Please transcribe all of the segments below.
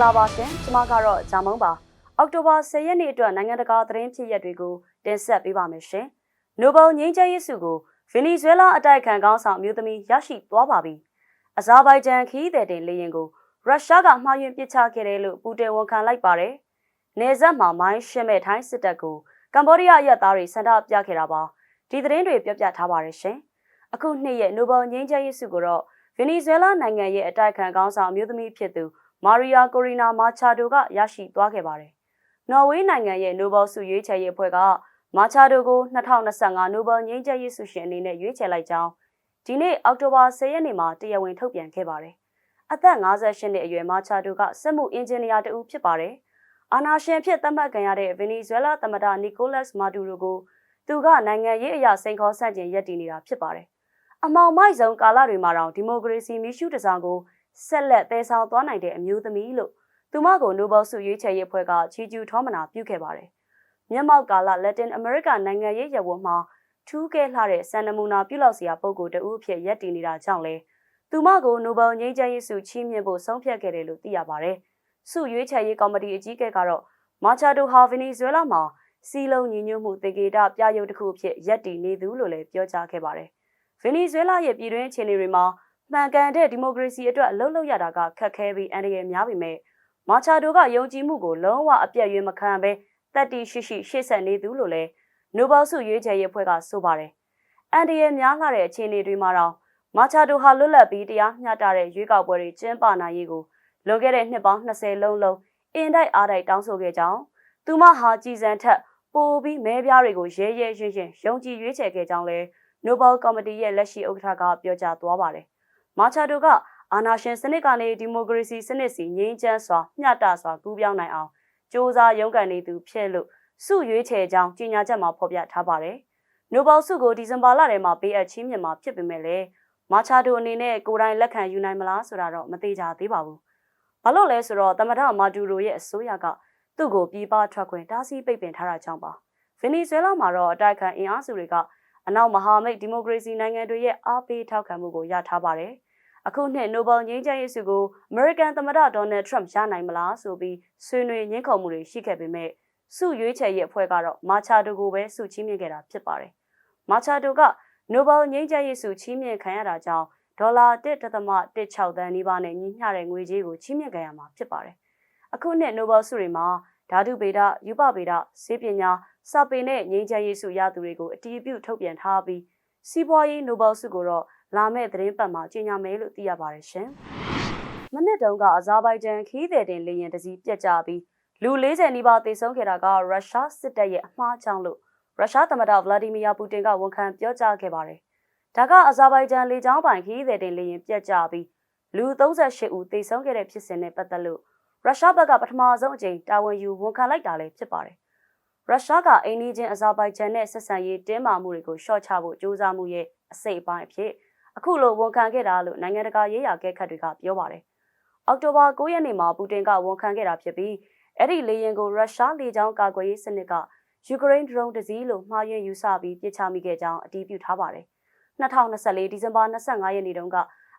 ္ဂလာပါရှင်ကျွန်မကတော့ဂျာမုံပါအောက်တိုဘာ10ရက်နေ့အတွက်နိုင်ငံတကာသတင်းဖြစ်ရပ်တွေကိုတင်ဆက်ပေးပါမယ်ရှင်နိုဘယ်ငြိမ်းချမ်းရေးဆုကိုဗင်နီဇွဲလားအတိုက်ခံကောင်းဆောင်အမျိုးသမီးရရှိသွားပါပြီအဇာဘိုင်ဂျန်ခီးတဲ့တင်လေရင်ကိုရုရှားကမှားယွင်းပစ်ချခဲ့တယ်လို့ပူတင်ဝန်ခံလိုက်ပါတယ်နေဆက်မှာမိုင်းရှင်းမဲ့ထိုင်းစစ်တပ်ကိုကမ္ဘောဒီးယားအရက်သားတွေဆန္ဒပြခဲ့တာပါဒီသတင်းတွေပြပြထားပါတယ်ရှင်အခုနှစ်ရဲ့နိုဘယ်ငြိမ်းချမ်းရေးဆုကိုတော့ဗင်နီဇွဲလားနိုင်ငံရဲ့အတိုက်ခံကောင်းဆောင်အမျိုးသမီးဖြစ်သူ မာရီယာကိုရီနာမာချာဒိုကရရှိသွားခဲ့ပါတယ်။နော်ဝေးနိုင်ငံရဲ့နိုဘယ်ဆုရွေးချယ်ရေးအဖွဲ့ကမာချာဒိုကို2025နိုဘယ်ငြိမ်းချမ်းရေးဆုရှင်အနေနဲ့ရွေးချယ်လိုက်ကြောင်းဒီနေ့အောက်တိုဘာ10ရက်နေ့မှာတရားဝင်ထုတ်ပြန်ခဲ့ပါတယ်။အသက်58နှစ်အရွယ်မာချာဒိုကစက်မှုအင်ဂျင်နီယာတဦးဖြစ်ပါတယ်။အာနာရှင်ဖြစ်သတ်မှတ်ခံရတဲ့ဗင်နီဇွဲလားသမ္မတနီကိုလတ်မာဒူရိုကိုသူကနိုင်ငံရေးအရာစိန်ခေါ်ဆန့်ကျင်ရပ်တည်နေတာဖြစ်ပါတယ်။အမောင်မိုက်ဆုံးကာလတွေမှာတော့ဒီမိုကရေစီမီရှုတစားကို ဆက်လက်တည်ဆောင်သွားနိုင်တဲ့အမျိုးသမီးလို့သူမကိုနိုဘယ်ဆုရွေးချယ်ရေးအဖွဲ့ကချီးကျူးထောမနာပြုခဲ့ပါတယ်။မျက်မှောက်ကာလလက်တင်အမေရိကနိုင်ငံရေးရဝတ်မှာထူးကဲလှတဲ့စံနမူနာပြုလုပ်စရာပုံကိုယ်တဦးအဖြစ်ရပ်တည်နေတာကြောင့်လဲသူမကိုနိုဘယ်ငြိမ်းချမ်းရေးဆုချီးမြှင့်ဖို့ဆုံးဖြတ်ခဲ့တယ်လို့သိရပါတယ်။ဆုရွေးချယ်ရေးကော်မတီအကြီးအကဲကတော့မာချာဒိုဟာဗင်နီဇွဲလားမှာစီလုံးညီညွတ်မှုတေကေတာပြရုပ်တစ်ခုအဖြစ်ရပ်တည်နေသူလို့လည်းပြောကြားခဲ့ပါတယ်။ဗင်နီဇွဲလားရဲ့ပြည်တွင်းအခြေအနေတွေမှာ မှန်ကန်တဲ့ဒီမိုကရေစီအတွက်အလုပ်လုပ်ရတာကခက်ခဲပြီးအန္တရာယ်များပေမဲ့မာချာဒိုကယုံကြည်မှုကိုလုံးဝအပြတ်ရွေးမခံဘဲတက်တီရှိရှိရှေ့ဆက်နေသူလို့လည်းနိုဘယ်ဆုရွေးချယ်ရေးအဖွဲ့ကဆိုပါတယ်။အန်တရယ်များလာတဲ့အခြေအနေတွေမှာတော့မာချာဒိုဟာလွတ်လပ်ပြီးတရားမျှတတဲ့ရွေးကောက်ပွဲတွေကျင်းပနိုင်ရေးကိုလွန်ခဲ့တဲ့နှစ်ပေါင်း20လုံးလုံးအင်တိုက်အားတိုက်တောင်းဆိုခဲ့ကြောင်းသူမဟာကြည်စံထက်ပိုပြီးမဲပြားတွေကိုရဲရဲရင့်ရင့်ယုံကြည်ရွေးချယ်ခဲ့ကြောင်းလဲနိုဘယ်ကော်မတီရဲ့လက်ရှိဥက္ကဋ္ဌကပြောကြားသွားပါတယ်။ မာချာဒိုကအာနာရှင်စနစ်ကနေဒီမိုကရေစီစနစ်စီငြိမ်းချမ်းစွာမျှတစွာကူးပြောင်းနိုင်အောင်စ조사ရုန်းကန်နေသူဖြစ်လို့စုရွေးချယ်ကြောင်းကြေညာချက်မှာဖော်ပြထားပါတယ်။နိုဘယ်ဆုကိုဒီဇင်ဘာလထဲမှာပေးအပ်ချင်းမြင်မှာဖြစ်ပေမဲ့လည်းမာချာဒိုအနေနဲ့ကိုယ်တိုင်လက်ခံယူနိုင်မလားဆိုတာတော့မသေးကြသေးပါဘူး။ဘာလို့လဲဆိုတော့တမဒမာဒူရိုရဲ့အစိုးရကသူ့ကိုပြည်ပထွက်ခွင့်တားဆီးပိတ်ပင်ထားတာကြောင့်ပါ။ဗင်နီဇွဲလားမှာတော့အတိုက်ခံအင်အားစုတွေကအနောက်မဟာမိတ်ဒီမိုကရေစီနိုင်ငံတွေရဲ့အားပေးထောက်ခံမှုကိုရထားပါတယ်။ အခုနှစ်နိုဘယ်ငြိမ်းချမ်းရေးဆုကိုအမေရိကန်သမ္မတဒေါ်နယ်ထရမ့်ရနိုင်မလားဆိုပြီးဆွေးနွေးညှင်းခုန်မှုတွေရှိခဲ့ပေမဲ့ဆုရွေးချယ်ရေးအဖွဲ့ကတော့မာချာဒိုကိုပဲဆုချီးမြှင့်ခဲ့တာဖြစ်ပါတယ်။မာချာဒိုကနိုဘယ်ငြိမ်းချမ်းရေးဆုချီးမြှင့်ခံရတာကြောင့်ဒေါ်လာ1.16သန်းနီးပါးနဲ့ညီမျှတဲ့ငွေကြေးကိုချီးမြှင့်ခံရမှာဖြစ်ပါတယ်။အခုနှစ်နိုဘယ်ဆုတွေမှာဓာတုဗေဒ၊ယူပဗေဒ၊ဆေးပညာ၊စာပေနဲ့ငြိမ်းချမ်းရေးဆုရသူတွေကိုအတည်ပြုထုတ်ပြန်ထားပြီးစီးပွားရေးနိုဘယ်ဆုကိုတော့ လာမယ့်သတင်းပတ်မှာကြေညာမယ်လို့သိရပါတယ်ရှင်။မနစ်တုန်းကအဇာဘိုင်ဂျန်ခီးသည်တင်လေရင်တစည်းပြက်ကြပြီးလူ40နီးပါးသေဆုံးခဲ့တာကရုရှားစစ်တပ်ရဲ့အမှားကြောင့်လို့ရုရှားသမ္မတဗလာဒီမီယာပူတင်ကဝန်ခံပြောကြားခဲ့ပါတယ်။ဒါကအဇာဘိုင်ဂျန်လေကြောင်းပိုင်ခီးသည်တင်လေရင်ပြက်ကြပြီးလူ38ဦးသေဆုံးခဲ့တဲ့ဖြစ်စဉ်နဲ့ပတ်သက်လို့ရုရှားဘက်ကပထမဆုံးအကြိမ်တာဝန်ယူဝန်ခံလိုက်တာလည်းဖြစ်ပါတယ်။ရုရှားကအိန္ဒိချင်းအဇာဘိုင်ဂျန်နဲ့ဆက်ဆံရေးတင်းမာမှုတွေကိုရှော့ချဖို့ကြိုးစားမှုရဲ့အစိတ်အပိုင်းအဖြစ် အခုလိုဝန်ခံခဲ့တာလို့နိုင်ငံတကာရေးရာကဲခတ်တွေကပြောပါတယ်။အောက်တိုဘာ9ရက်နေ့မှာပူတင်ကဝန်ခံခဲ့တာဖြစ်ပြီးအဲ့ဒီလေယာဉ်ကိုရုရှားလေကြောင်းကာကွယ်ရေးစနစ်ကယူကရိန်းဒရုန်းတစ်စီးလို့မှားယွင်းယူဆပြီးပစ်ချမိခဲ့ကြောင်းအတည်ပြုထားပါတယ်။2024ဒီဇင်ဘာ25ရက်နေ့တုန်းက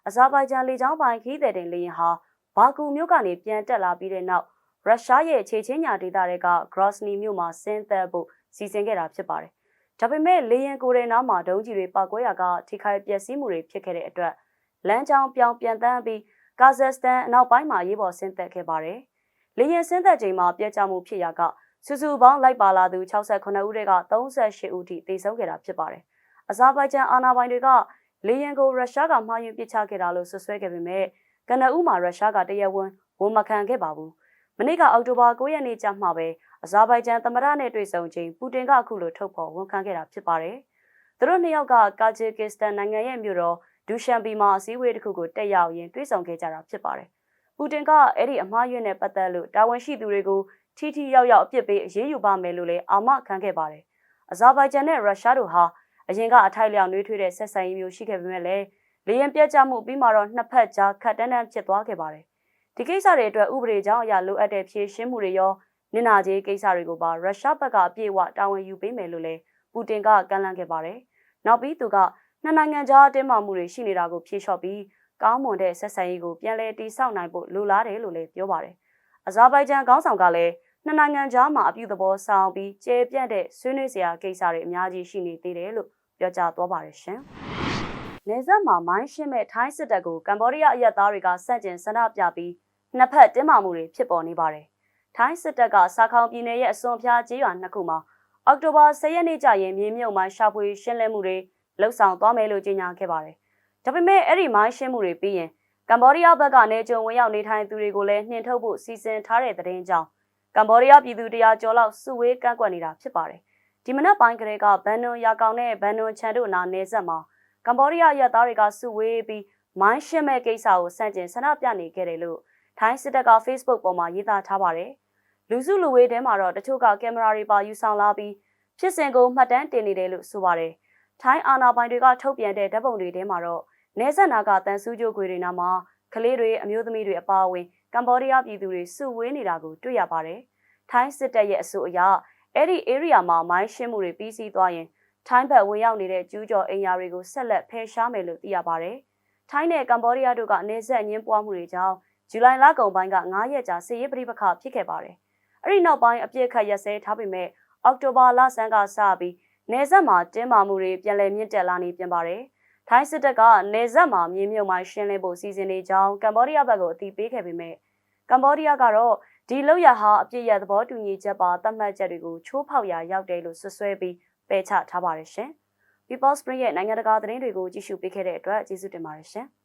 အဇာဘိုင်ဂျန်လေကြောင်းပိုင်ခီးတဲ့တင်လေယာဉ်ဟာဘာကူမြို့ကနေပြန်တက်လာပြီးတဲ့နောက်ရုရှားရဲ့ခြေချင်းညာဒေသတွေကဂရော့စနီမြို့မှာဆင်းသက်ဖို့စီစဉ်ခဲ့တာဖြစ်ပါတယ် ဒါပေမဲ့လေရင်ကိုယ်တဲ့နားမှာဒုံးကြီးတွေပောက်ကွဲရာကထိခိုက်ပျက်စီးမှုတွေဖြစ်ခဲ့တဲ့အတွက်လမ်းကြောင်းပြောင်းပြန်တန်းပြီးကာဇက်စတန်အနောက်ပိုင်းမှာရေးပေါ်ဆင်းသက်ခဲ့ပါတယ်။လေရင်ဆင်းသက်ချိန်မှာပြက်ကျမှုဖြစ်ရာကစုစုပေါင်းလိုက်ပါလာသူ68ဦးတွေက38ဦးထိသေဆုံးခဲ့တာဖြစ်ပါတယ်။အဇာဘိုင်ဂျန်အာဏာပိုင်တွေကလေရင်ကိုရုရှားကမှားယွင်းပစ်ချခဲ့တာလို့ဆွဆွဲခဲ့ပေမဲ့ကနအူးမှာရုရှားကတရားဝင်ဝန်မခံခဲ့ပါဘူး။ မနေ့ကအောက်တိုဘာ9ရက်နေ့ကျမှပဲအဇာဘိုင်ဂျန်သမ္မတနဲ့တွေ့ဆုံချိန်ပူတင်ကအခုလိုထုတ်ဖော်ဝန်ခံခဲ့တာဖြစ်ပါတယ်။သူတို့နှစ်ယောက်ကကာဂျီကစ္စတန်နိုင်ငံရဲ့မြို့တော်ဒူရှန်ပီမှာအစည်းအဝေးတစ်ခုကိုတက်ရောက်ရင်းတွေ့ဆုံခဲ့ကြတာဖြစ်ပါတယ်။ပူတင်ကအဲ့ဒီအမှားယွင်းနဲ့ပတ်သက်လို့တာဝန်ရှိသူတွေကိုထိထိရောက်ရောက်အပြစ်ပေးအရေးယူပါမယ်လို့လည်းအာမခံခဲ့ပါတယ်။အဇာဘိုင်ဂျန်နဲ့ရုရှားတို့ဟာအရင်ကအထိုက်လျောက်နှွေးထွေးတဲ့ဆက်ဆံရေးမျိုးရှိခဲ့ပေမဲ့လည်းလေရင်ပြတ်ကျမှုပြီးမှတော့နှစ်ဖက်ကြားခတ်တန်းတန်းဖြစ်သွားခဲ့ပါတယ်။ ဒီကိစ္စတွေအတွက်ဥပဒေကြောင်းအရလိုအပ်တဲ့ဖြေရှင်းမှုတွေရောနင်နာကြေးကိစ္စတွေကိုပါရုရှားဘက်ကအပြည့်အဝတာဝန်ယူပေးမယ်လို့လည်းပူတင်ကကန့်လန့်ခဲ့ပါတယ်။နောက်ပြီးသူကနှစ်နိုင်ငံကြားတင်းမာမှုတွေရှိနေတာကိုဖြေလျှော့ပြီးကောင်းမွန်တဲ့ဆက်ဆံရေးကိုပြန်လည်တည်ဆောက်နိုင်ဖို့လိုလားတယ်လို့လည်းပြောပါတယ်။အဇာဘိုင်ဂျန်ခေါင်းဆောင်ကလည်းနှစ်နိုင်ငံကြားမှာအပြုသဘောဆောင်ပြီးကျဲပြန့်တဲ့ဆွေးနွေးစရာကိစ္စတွေအများကြီးရှိနေသေးတယ်လို့ပြောကြားသွားပါတယ်ရှင်။နေဆက်မှာမိုင်းရှင်းမဲ့ထိုင်းစစ်တပ်ကိုကမ္ဘောဒီးယားအရက်သားတွေကစန့်ကျင်ဆန္ဒပြပြီး နှစ်ဖက်တင်းမာမှုတွေဖြစ်ပေါ်နေပါတယ်။ထိုင်းစစ်တပ်ကစာခေါင်ပြည်နယ်ရဲ့အစွန်ဖျားကျေးရွာနှစ်ခုမှာအောက်တိုဘာ10ရက်နေ့ကျရင်မြေမြုပ်မိုင်းရှာဖွေရှင်းလင်းမှုတွေလှုပ်ဆောင်သွားမယ်လို့ကြေညာခဲ့ပါတယ်။ဒါပေမဲ့အဲ့ဒီမိုင်းရှင်းမှုတွေပြီးရင်ကမ္ဘောဒီးယားဘက်ကနေကြုံဝင်ရောက်နေထိုင်သူတွေကိုလည်းနှင်ထုတ်ဖို့စီစဉ်ထားတဲ့သတင်းကြောင့်ကမ္ဘောဒီးယားပြည်သူတရားကျော်လောက်စုဝေးကန့်ကွက်နေတာဖြစ်ပါတယ်။ဒီမနက်ပိုင်းကလေးကဘန်နွန်ရာကောင်နဲ့ဘန်နွန်ချန်တို့နာနေဆက်မှာကမ္ဘောဒီးယားရက်သားတွေကစုဝေးပြီးမိုင်းရှင်းမဲ့ကိစ္စကိုစန့်ကျင်ဆန္ဒပြနေခဲ့တယ်လို့ ထိုင်းစစ်တပ်က Facebook ပေါ်မှာရေးသားထားပါတယ်။လူစုလူဝေးထဲမှာတော့တချို့ကကင်မရာတွေပါယူဆောင်လာပြီးဖြစ်စဉ်ကိုမှတ်တမ်းတင်နေတယ်လို့ဆိုပါတယ်။ထိုင်းအာဏာပိုင်တွေကထုတ်ပြန်တဲ့ဓာတ်ပုံတွေထဲမှာတော့နေဆက်နာကတန်ဆူးကြိုခွေတွေနာမှာကလေးတွေအမျိုးသမီးတွေအပါအဝင်ကမ္ဘောဒီးယားပြည်သူတွေစုဝေးနေတာကိုတွေ့ရပါတယ်။ထိုင်းစစ်တပ်ရဲ့အဆိုအရအဲ့ဒီ area မှာမိုင်းရှင်းမှုတွေပြီးစီးသွားရင်ထိုင်းဘက်ဝင်ရောက်နေတဲ့ကျူးကျော်အင်ယာတွေကိုဆက်လက်ဖယ်ရှားမယ်လို့သိရပါတယ်။ထိုင်းနဲ့ကမ္ဘောဒီးယားတို့ကအနေဆက်ညှင်းပွားမှုတွေကြောင့် ဇူလိုင်လကုန်ပိုင်းက9ရက်ကြာစစ်ရေးပဋိပက္ခဖြစ်ခဲ့ပါတယ်။အဲ့ဒီနောက်ပိုင်းအပြစ်ခတ်ရက်စဲထားပေမဲ့အောက်တိုဘာလဆန်းကစပြီးနေဆက်မှာတင်းမာမှုတွေပြန်လည်မြင့်တက်လာနေပြန်ပါတယ်။ထိုင်းစစ်တပ်ကနေဆက်မှာမြေမြုပ်မှရှင်းလင်းဖို့စီစဉ်နေကြောင်းကမ္ဘောဒီးယားဘက်ကိုအသိပေးခဲ့ပေမဲ့ကမ္ဘောဒီးယားကတော့ဒီလောက်ရဟာအပြစ်ရသဘောတူညီချက်ပါသတ်မှတ်ချက်တွေကိုချိုးဖောက်ရာရောက်တယ်လို့ဆွဆွဲပြီးပယ်ချထားပါတယ်ရှင်။ People Spring ရဲ့နိုင်ငံတကာသတင်းတွေကိုကြည့်ရှုပေးခဲ့တဲ့အတွက်ကျေးဇူးတင်ပါတယ်ရှင်။